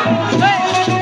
এই,